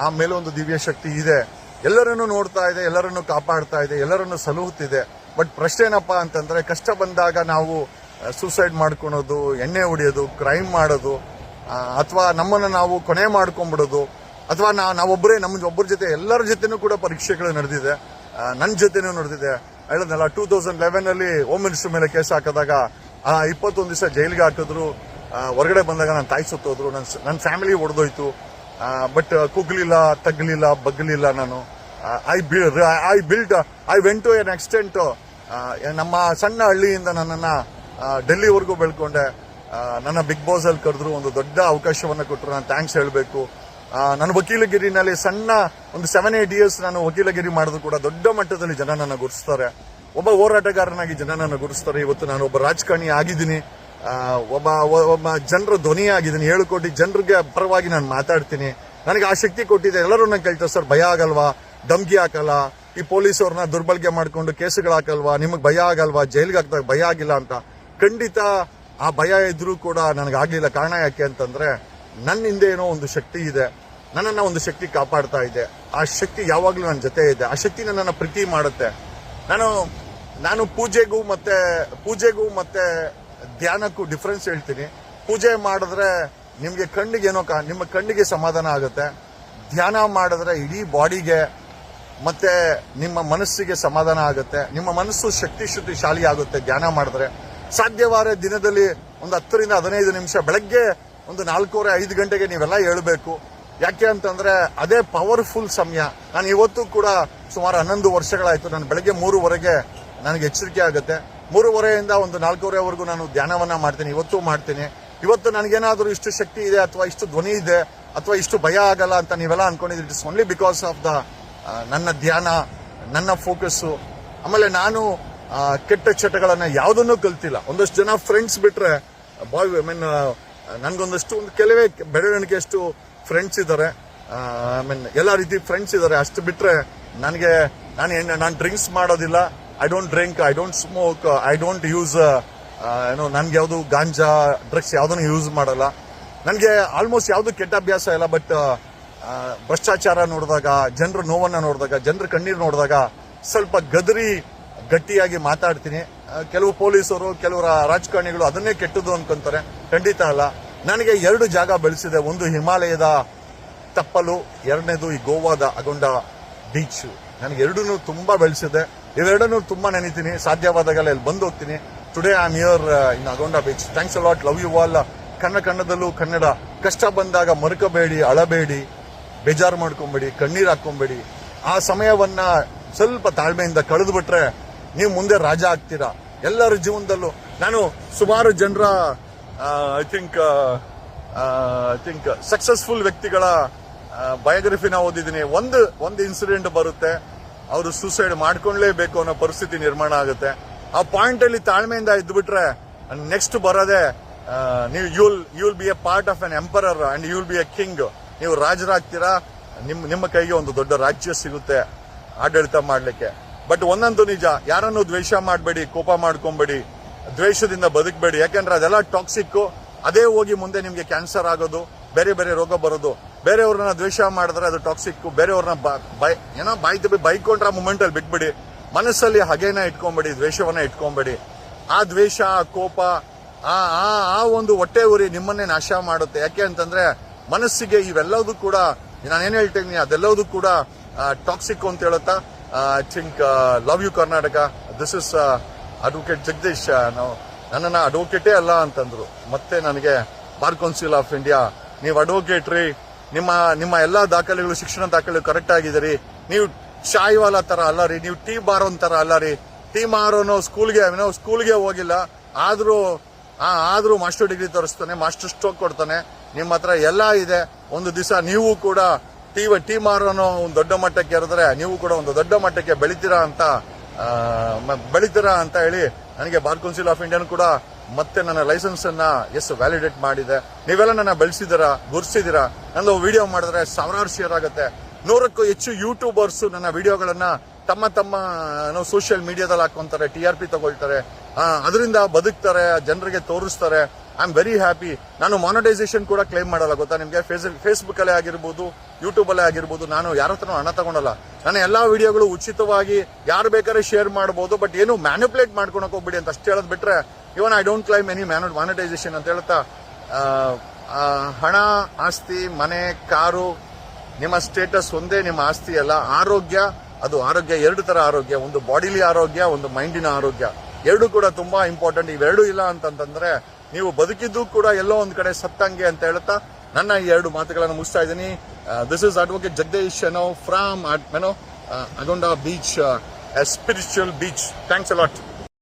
ಆ ಮೇಲೆ ಒಂದು ದಿವ್ಯ ಶಕ್ತಿ ಇದೆ. ಎಲ್ಲರನ್ನು ನೋಡ್ತಾ ಇದೆ, ಎಲ್ಲರನ್ನು ಕಾಪಾಡ್ತಾ ಇದೆ, ಎಲ್ಲರನ್ನು ಸಲಹುತ್ತಿದೆ. ಬಟ್ ಪ್ರಶ್ನೆ ಏನಪ್ಪ ಅಂತಂದರೆ, ಕಷ್ಟ ಬಂದಾಗ ನಾವು ಸೂಸೈಡ್ ಮಾಡ್ಕೊಳೋದು, ಎಣ್ಣೆ ಹೊಡೆಯೋದು ಕ್ರೈಮ್ ಮಾಡೋದು ಅಥವಾ ನಮ್ಮನ್ನು ನಾವು ಕೊನೆ ಮಾಡ್ಕೊಂಡ್ಬಿಡೋದು ಅಥವಾ ನಾವು ನಾವೊಬ್ಬರೇ ನಮ್ಮ ಒಬ್ಬರ ಜೊತೆ ಎಲ್ಲರ ಜೊತೆನೂ ಕೂಡ ಪರೀಕ್ಷೆಗಳು ನಡೆದಿದೆ. ನನ್ನ ಜೊತೆನೂ ನಡೆದಿದೆ. ಹೇಳಿದ್ನಲ್ಲ ಟೂ ತೌಸಂಡ್ ಲೆವೆನಲ್ಲಿ ಹೋಮ್ ಮಿನಿಸ್ಟರ್ ಮೇಲೆ ಕೇಸ್ ಹಾಕಿದಾಗ ಇಪ್ಪತ್ತೊಂದು ದಿವಸ ಜೈಲಿಗೆ ಹಾಕಿದ್ರು. ಹೊರಗಡೆ ಬಂದಾಗ ನನ್ನ ತಾಯಿ ಸುತ್ತೋದ್ರು ನನ್ನ ನನ್ನ ಫ್ಯಾಮಿಲಿ ಒಡೆದೋಯ್ತು. ಬಟ್ ಕುಗ್ಲಿಲ್ಲ, ತಗ್ಲಿಲ್ಲ, ಬಗ್ಲಿಲ್ಲ ನಾನು. I B I built I went to an extent ನಮ್ಮ ಸಣ್ಣ ಹಳ್ಳಿಯಿಂದ ನನ್ನನ್ನು ಡೆಲ್ಲಿವರೆಗೂ ಬೆಳ್ಕೊಂಡೆ. ನನ್ನ ಬಿಗ್ ಬಾಸ್ ಅಲ್ಲಿ ಕರೆದ್ರು ಒಂದು ದೊಡ್ಡ ಅವಕಾಶವನ್ನು ಕೊಟ್ಟರು, ನಾನು ಥ್ಯಾಂಕ್ಸ್ ಹೇಳಬೇಕು. ನನ್ನ ವಕೀಲಗಿರಿನಲ್ಲಿ ಸಣ್ಣ ಒಂದು ಸೆವೆನ್ ಏಟ್ ಇಯರ್ಸ್ ನಾನು ವಕೀಲಗಿರಿ ಮಾಡಿದ್ರು ಕೂಡ ದೊಡ್ಡ ಮಟ್ಟದಲ್ಲಿ ಜನ ನನ್ನ ಗುರುತಿಸ್ತಾರೆ. ಒಬ್ಬ ಹೋರಾಟಗಾರನಾಗಿ ಜನ ನನ್ನ ಗುರುತಿಸ್ತಾರೆ. ಇವತ್ತು ನಾನು ಒಬ್ಬ ರಾಜಕಾರಣಿ ಆಗಿದ್ದೀನಿ. ಒಬ್ಬ ಒಬ್ಬ ಜನರ ಧ್ವನಿ ಆಗಿದ್ದೀನಿ ಕೋಟಿ ಜನರಿಗೆ ಪರವಾಗಿ ನಾನು ಮಾತಾಡ್ತೀನಿ. ನನಗೆ ಆ ಶಕ್ತಿ ಕೊಟ್ಟಿದೆ. ಎಲ್ಲರೂ ನಂಗೆ ಕೇಳ್ತಾರೆ, ಸರ್, ಭಯ ಆಗಲ್ವಾ? ಧಮ್ಕಿ ಹಾಕಲ್ಲ? ಈ ಪೊಲೀಸವ್ರನ್ನ ದುರ್ಬಳಕೆ ಮಾಡಿಕೊಂಡು ಕೇಸುಗಳು ಹಾಕಲ್ವಾ? ನಿಮಗೆ ಭಯ ಆಗಲ್ವಾ? ಜೈಲಿಗೆ ಹಾಕ್ದಾಗ ಭಯ ಆಗಿಲ್ಲ ಅಂತ. ಖಂಡಿತ ಆ ಭಯ ಇದ್ರೂ ಕೂಡ ನನಗೆ ಆಗ್ಲಿಲ್ಲ ಕಾರಣ ಯಾಕೆ ಅಂತಂದ್ರೆ ನನ್ನ ಹಿಂದೆ ಏನೋ ಒಂದು ಶಕ್ತಿ ಇದೆ. ನನ್ನನ್ನ ಒಂದು ಶಕ್ತಿ ಕಾಪಾಡ್ತಾ ಇದೆ. ಆ ಶಕ್ತಿ ಯಾವಾಗಲೂ ನನ್ನ ಜೊತೆ ಇದೆ. ಆ ಶಕ್ತಿ ನನ್ನನ್ನು ಪ್ರೀತಿ ಮಾಡುತ್ತೆ. ನಾನು ನಾನು ಪೂಜೆಗೂ ಮತ್ತೆ ಪೂಜೆಗೂ ಮತ್ತೆ ಧ್ಯಾನಕ್ಕೂ ಡಿಫ್ರೆನ್ಸ್ ಹೇಳ್ತೀನಿ. ಪೂಜೆ ಮಾಡಿದ್ರೆ ನಿಮಗೆ ಕಣ್ಣಿಗೆ ಏನೋ ಕಾ- ನಿಮ್ಮ ಕಣ್ಣಿಗೆ ಸಮಾಧಾನ ಆಗುತ್ತೆ. ಧ್ಯಾನ ಮಾಡಿದ್ರೆ ಇಡೀ ಬಾಡಿಗೆ ಮತ್ತೆ ನಿಮ್ಮ ಮನಸ್ಸಿಗೆ ಸಮಾಧಾನ ಆಗುತ್ತೆ. ನಿಮ್ಮ ಮನಸ್ಸು ಶಕ್ತಿ ಶಾಲಿ ಆಗುತ್ತೆ ಧ್ಯಾನ ಮಾಡಿದ್ರೆ ಸಾಧ್ಯವಾದ ದಿನದಲ್ಲಿ ಒಂದು ಹತ್ತರಿಂದ ಹದಿನೈದು ನಿಮಿಷ, ಬೆಳಗ್ಗೆ ಒಂದು ನಾಲ್ಕೂವರೆ, ಐದು ಗಂಟೆಗೆ ನೀವೆಲ್ಲ ಹೇಳಬೇಕು. ಯಾಕೆ ಅಂತಂದ್ರೆ ಅದೇ ಪವರ್ಫುಲ್ ಸಮಯ. ನಾನು ಇವತ್ತು ಕೂಡ ಸುಮಾರು ಹನ್ನೊಂದು ವರ್ಷಗಳಾಯಿತು. ನಾನು ಬೆಳಗ್ಗೆ ಮೂರುವರೆಗೆ ನನಗೆ ಎಚ್ಚರಿಕೆ ಆಗುತ್ತೆ. ಮೂರುವರೆಯಿಂದ ಒಂದು ನಾಲ್ಕೂವರೆವರೆಗೂ ನಾನು ಧ್ಯಾನವನ್ನ ಮಾಡ್ತೀನಿ, ಇವತ್ತು ಮಾಡ್ತೀನಿ. ಇವತ್ತು ನನಗೇನಾದರೂ ಇಷ್ಟು ಶಕ್ತಿ ಇದೆ ಅಥವಾ ಇಷ್ಟು ಧ್ವನಿ ಇದೆ ಅಥವಾ ಇಷ್ಟು ಭಯ ಆಗಲ್ಲ ಅಂತ ನೀವೆಲ್ಲ ಅನ್ಕೊಂಡಿದ್ರಿ it's only because of the ನನ್ನ ಧ್ಯಾನ, ನನ್ನ ಫೋಕಸ್ಸು ಆಮೇಲೆ ನಾನು ಕೆಟ್ಟ ಚಟಗಳನ್ನ ಯಾವ್ದನ್ನು ಕಲ್ತಿಲ್ಲ. ಒಂದಷ್ಟು ಜನ ಫ್ರೆಂಡ್ಸ್ ಬಿಟ್ರೆ ಬಾಯ್ ಐ ಮೀನ್ ನನ್ಗೊಂದಷ್ಟು ಒಂದು ಕೆಲವೇ ಬೆಳವಣಿಗೆ ಅಷ್ಟು ಫ್ರೆಂಡ್ಸ್ ಇದ್ದಾರೆ ಐ ಮೀನ್ ಎಲ್ಲ ರೀತಿ ಫ್ರೆಂಡ್ಸ್ ಇದ್ದಾರೆ ಅಷ್ಟು ಬಿಟ್ರೆ ನನಗೆ, ನಾನು ಏನು, ನಾನು ಡ್ರಿಂಕ್ಸ್ ಮಾಡೋದಿಲ್ಲ. I don't drink I don't smoke I don't use ಏನೋ, ನನ್ಗೆ ಯಾವುದು ಗಾಂಜಾ ಡ್ರಗ್ಸ್ ಯಾವುದನ್ನು ಯೂಸ್ ಮಾಡಲ್ಲ. ನನಗೆ ಆಲ್ಮೋಸ್ಟ್ ಯಾವುದು ಕೆಟ್ಟ ಅಭ್ಯಾಸ ಇಲ್ಲ ಬಟ್ ಭ್ರಷ್ಟಾಚಾರ ನೋಡಿದಾಗ, ಜನರ ನೋವನ್ನ ನೋಡಿದಾಗ, ಜನರ ಕಣ್ಣೀರು ನೋಡಿದಾಗ ಸ್ವಲ್ಪ ಗದರಿ ಗಟ್ಟಿಯಾಗಿ ಮಾತಾಡ್ತೀನಿ. ಕೆಲವು ಪೊಲೀಸರು, ಕೆಲವರ ರಾಜಕಾರಣಿಗಳು ಅದನ್ನೇ ಕೆಟ್ಟದ್ದು ಅನ್ಕೊಂತಾರೆ. ಖಂಡಿತ ಅಲ್ಲ. ನನಗೆ ಎರಡು ಜಾಗ ಬೆಳೆಸಿದೆ. ಒಂದು ಹಿಮಾಲಯದ ತಪ್ಪಲು, ಎರಡನೇದು ಈ ಗೋವಾದ ಅಗೊಂಡ ಬೀಚ್ ನನಗೆ ಎರಡೂ ತುಂಬಾ ಬೆಳೆಸಿದೆ. ಇವೆರಡನ್ನೂ ತುಂಬಾ ನೆನಿತೀನಿ. ಸಾಧ್ಯವಾದಾಗೆಲ್ಲ ಇಲ್ಲಿ ಬಂದು ಹೋಗ್ತೀನಿ today am here in Agonda beach thanks a lot love you all ಕಣ್ಣ ಕನ್ನಡದಲ್ಲೂ ಕನ್ನಡ. ಕಷ್ಟ ಬಂದಾಗ ಮರುಕಬೇಡಿ, ಅಳಬೇಡಿ, ಬೇಜಾರು ಮಾಡ್ಕೊಂಬೇಡಿ, ಕಣ್ಣೀರು ಹಾಕೊಂಬೇಡಿ. ಆ ಸಮಯವನ್ನ ಸ್ವಲ್ಪ ತಾಳ್ಮೆಯಿಂದ ಕಳೆದು ಬಿಟ್ರೆ ನೀವು ಮುಂದೆ ರಾಜ ಆಗ್ತೀರಾ? ಎಲ್ಲರ ಜೀವನದಲ್ಲೂ ನಾನು ಸುಮಾರು ಜನರ I think I think successful ವ್ಯಕ್ತಿಗಳ ಬಯೋಗ್ರಫಿನ ಓದಿದ್ದೀನಿ. ಒಂದು ಒಂದು ಇನ್ಸಿಡೆಂಟ್ ಬರುತ್ತೆ. ಅವರು ಸೂಸೈಡ್ ಮಾಡ್ಕೊಳ್ಲೇಬೇಕು ಅನ್ನೋ ಪರಿಸ್ಥಿತಿ ನಿರ್ಮಾಣ ಆಗುತ್ತೆ. ಆ ಪಾಯಿಂಟ್ ಅಲ್ಲಿ ತಾಳ್ಮೆಯಿಂದ ಇದ್ಬಿಟ್ರೆ ನೆಕ್ಸ್ಟ್ ಬರೋದೇ ನೀವು you'll you'll be a part of an emperor and you'll be a king ನೀವು ರಾಜರಾಗ್ತೀರಾ? ನಿಮ್ಮ ನಿಮ್ಮ ಕೈಗೆ ಒಂದು ದೊಡ್ಡ ರಾಜ್ಯ ಸಿಗುತ್ತೆ ಆಡಳಿತ ಮಾಡ್ಲಿಕ್ಕೆ. ಬಟ್ ಒಂದಂತೂ ನಿಜ, ಯಾರನ್ನು ದ್ವೇಷ ಮಾಡಬೇಡಿ, ಕೋಪ ಮಾಡ್ಕೊಂಬೇಡಿ, ದ್ವೇಷದಿಂದ ಬದುಕಬೇಡಿ. ಯಾಕಂದ್ರೆ ಅದೆಲ್ಲ ಟಾಕ್ಸಿಕ್ ಅದೇ ಹೋಗಿ ಮುಂದೆ ನಿಮಗೆ ಕ್ಯಾನ್ಸರ್ ಆಗೋದು, ಬೇರೆ ಬೇರೆ ರೋಗ ಬರೋದು. ಬೇರೆಯವ್ರನ್ನ ದ್ವೇಷ ಮಾಡಿದ್ರೆ ಅದು ಟಾಕ್ಸಿಕ್ ಬೇರೆಯವ್ರನ್ನ ಬ- ಏನೋ ಬಾಯ್ದು ಬಿ, ಬೈಕೊಂಡ್ರೆ ಆ ಮೂಮೆಂಟಲ್ಲಿ ಬಿಟ್ಬಿಡಿ. ಮನಸ್ಸಲ್ಲಿ ಹಗೆನ ಇಟ್ಕೊಂಬೇಡಿ, ದ್ವೇಷವನ್ನ ಇಟ್ಕೊಂಬೇಡಿ. ಆ ದ್ವೇಷ, ಆ ಕೋಪ, ಆ ಆ ಒಂದು ಹೊಟ್ಟೆ ಉರಿ ನಿಮ್ಮನ್ನೇ ನಾಶ ಮಾಡುತ್ತೆ. ಯಾಕೆ ಅಂತಂದ್ರೆ ಮನಸ್ಸಿಗೆ ಇವೆಲ್ಲದೂ ಕೂಡ, ನಾನೇನು ಹೇಳ್ತೀನಿ, ಅದೆಲ್ಲದೂ ಕೂಡ ಟಾಕ್ಸಿಕ್ ಅಂತ ಹೇಳುತ್ತಾ I think love you Karnataka this is advocate Jagadish ನಾವು ನನ್ನನ್ನು ಅಡ್ವೊಕೇಟೇ ಅಲ್ಲ ಅಂತಂದರು. ಮತ್ತೆ ನನಗೆ ಬಾರ್ ಕೌನ್ಸಿಲ್ ಆಫ್ ಇಂಡಿಯಾ ನೀವು ಅಡ್ವೊಕೇಟ್ ರೀ, ನಿಮ್ಮ ನಿಮ್ಮ ಎಲ್ಲ ದಾಖಲೆಗಳು, ಶಿಕ್ಷಣ ದಾಖಲೆಗಳು ಕರೆಕ್ಟ್ ಆಗಿದ್ದೀರಿ ನೀವು ಶಾಯಿವಾಲ ಥರ ಅಲ್ಲ ರೀ, ನೀವು ಟೀ ಬಾರೋನ್ ಥರ ಅಲ್ಲ ರೀ. ಟೀ ಮಾರೋನು ಸ್ಕೂಲ್ಗೆ ನಾವು ಸ್ಕೂಲ್ಗೆ ಹೋಗಿಲ್ಲ. ಆದರೂ ಆದ್ರೂ ಮಾಸ್ಟರ್ ಡಿಗ್ರಿ ತೋರಿಸ್ತಾನೆ ಮಾಸ್ಟರ್ ಸ್ಟ್ರೋಕ್ ಕೊಡ್ತಾನೆ. ನಿಮ್ಮ ಹತ್ರ ಎಲ್ಲ ಇದೆ. ಒಂದು ದಿವಸ ನೀವು ಕೂಡ ಟೀ ಟೀ ಮಾರೋನು ಒಂದು ದೊಡ್ಡ ಮಟ್ಟಕ್ಕೆ ಇರಿದ್ರೆ ನೀವು ಕೂಡ ಒಂದು ದೊಡ್ಡ ಮಟ್ಟಕ್ಕೆ ಬೆಳಿತೀರಾ ಅಂತ ಬೆಳಿತೀರಾ ಅಂತ ಹೇಳಿ ನನಗೆ ಬಾರ್ ಕೌನ್ಸಿಲ್ ಆಫ್ ಇಂಡಿಯನ್ ಕೂಡ ಮತ್ತೆ ನನ್ನ ಲೈಸೆನ್ಸ್ ಅನ್ನ ಎಸ್ ವ್ಯಾಲಿಡೇಟ್ ಮಾಡಿದೆ. ನೀವೆಲ್ಲ ನನ್ನ ಬೆಳೆಸಿದಿರಾ ಗುರ್ಸಿದಿರಾ ನಂದು ವಿಡಿಯೋ ಮಾಡಿದ್ರೆ ಸಾವಿರಾರು ಶೇರ್ ಆಗುತ್ತೆ. ನೂರಕ್ಕೂ ಹೆಚ್ಚು ಯೂಟ್ಯೂಬರ್ಸ್ ನನ್ನ ವಿಡಿಯೋಗಳನ್ನ ತಮ್ಮ ತಮ್ಮ ಸೋಷಿಯಲ್ ಮೀಡಿಯಾದಲ್ಲಿ ಹಾಕೊಂತಾರೆ ಟಿ ಆರ್ ಪಿ ತಗೊಳ್ತಾರೆ. ಅದರಿಂದ ಬದುಕ್ತಾರೆ, ಜನರಿಗೆ ತೋರಿಸ್ತಾರೆ. ಐ ಆಮ್ ವೆರಿ ಹ್ಯಾಪಿ ನಾನು ಮಾನಿಟೈಸೇಷನ್ ಕೂಡ ಕ್ಲೈಮ್ ಮಾಡಲ್ಲ, ಗೊತ್ತಾ ನಿಮಗೆ? ಫೇಸ್ಬುಕ್ ಅಲ್ಲೇ ಆಗಿರ್ಬೋದು ಯೂಟ್ಯೂಬ್ ಅಲ್ಲೇ ಆಗಿರ್ಬೋದು, ನಾನು ಯಾರ ಹತ್ರ ಹಣ ತಗೊಂಡಲ್ಲ. ನಾನು ಎಲ್ಲ ವಿಡಿಯೋಗಳು ಉಚಿತವಾಗಿ ಯಾರು ಬೇಕಾದ್ರೆ ಶೇರ್ ಮಾಡಬಹುದು ಬಟ್ ಏನು ಮ್ಯಾನುಪ್ಲೇಟ್ ಮಾಡ್ಕೊಳಕ್ ಹೋಗ್ಬಿಡಿ ಅಂತ ಅಷ್ಟು ಹೇಳೋದು ಬಿಟ್ರೆ even I don't claim any monetization ಅಂತ ಹೇಳ್ತಾ ಹಣ, ಆಸ್ತಿ, ಮನೆ, ಕಾರು, ನಿಮ್ಮ ಸ್ಟೇಟಸ್ ಒಂದೇ, ನಿಮ್ಮ ಆಸ್ತಿ ಅಲ್ಲ. ಆರೋಗ್ಯ, ಅದು ಆರೋಗ್ಯ, ಎರಡು ತರ ಆರೋಗ್ಯ. ಒಂದು ಬಾಡಿಲಿ ಆರೋಗ್ಯ, ಒಂದು ಮೈಂಡಿನ ಆರೋಗ್ಯ. ಎರಡು ಕೂಡ ತುಂಬಾ ಇಂಪಾರ್ಟೆಂಟ್ ಇವೆರಡು ಇಲ್ಲ ಅಂತಂತಂದ್ರೆ ನೀವು ಬದುಕಿದ್ದು ಕೂಡ ಎಲ್ಲೋ ಒಂದ್ ಕಡೆ ಸತ್ತಂಗೆ ಅಂತ ಹೇಳುತ್ತಾ ನನ್ನ ಈ ಎರಡು ಮಾತುಗಳನ್ನು ಮುಗಿಸ್ತಾ ಇದ್ದೀನಿ. ದಿಸ್ ಇಸ್ ಅಡ್ವೊಕೇಟ್ ಜಗದೀಶ್ ಅನೋ from ಮೆನೋ Agonda beach spiritual beach thanks a lot